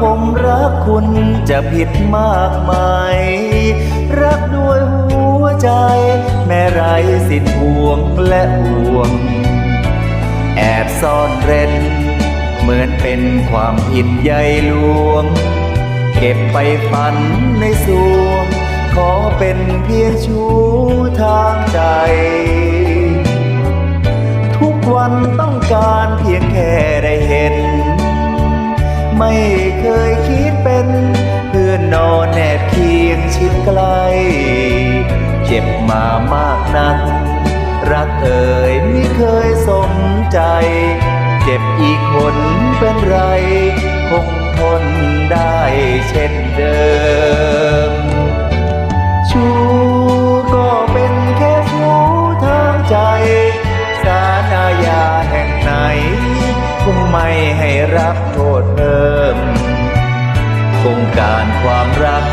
ผมรักคุณจะผิดมากมาย รักด้วยหัวใจ แม้ไรสิ้นห่วงและห่วง แอบซ่อนเร้น เหมือนเป็นความผิดใหญ่หลวง เก็บไปฝันในสวง ขอเป็นเพียงชูทางใจ ไม่เคยคิดเป็น เพื่อนนอนแนบเคียงชิดใกล้เจ็บมามากนัก รักเอ่ยไม่เคยสมใจ เจ็บอีกคนเป็นไร คงทนได้เช่นเดิม ไม่ให้รับโทษเพิ่มคงการความรัก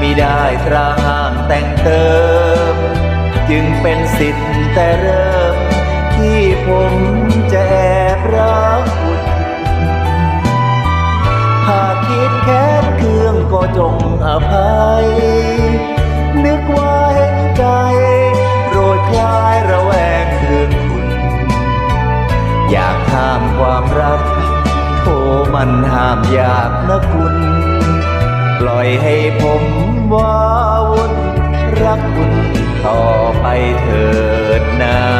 มิได้ตราห้ามแต่งเติม จึงเป็นสิทธิ์แต่เริ่ม ที่ผมจะแอบรักคุณหากคิดแค้นเคืองก็จงอภัย อยากนะคุณ ปล่อยให้ผมว้าวุ่นรักคุณต่อไปเถิดนะ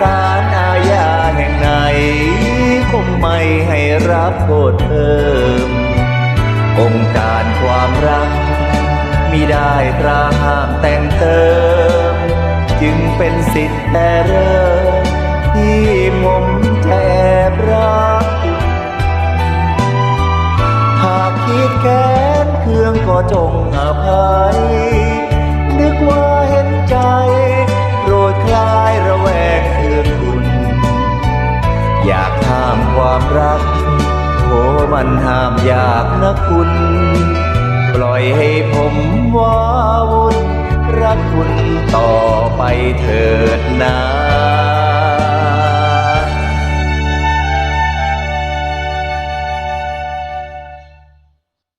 สารอาญาแห่งไหน คงไม่ให้รับโทษเพิ่ม องค์การความรักมิได้ตราห้ามแต่งเติม จึงเป็นสิทธิ์แต่เริ่มที่ผมแอบรัก หากคิดแค้นเครื่องก็จงอภัย นึกว่าเห็นใจ มันห้ามยากนะคุณ ปล่อยให้ผมว้าวุ่นรักคุณต่อไปเถอะ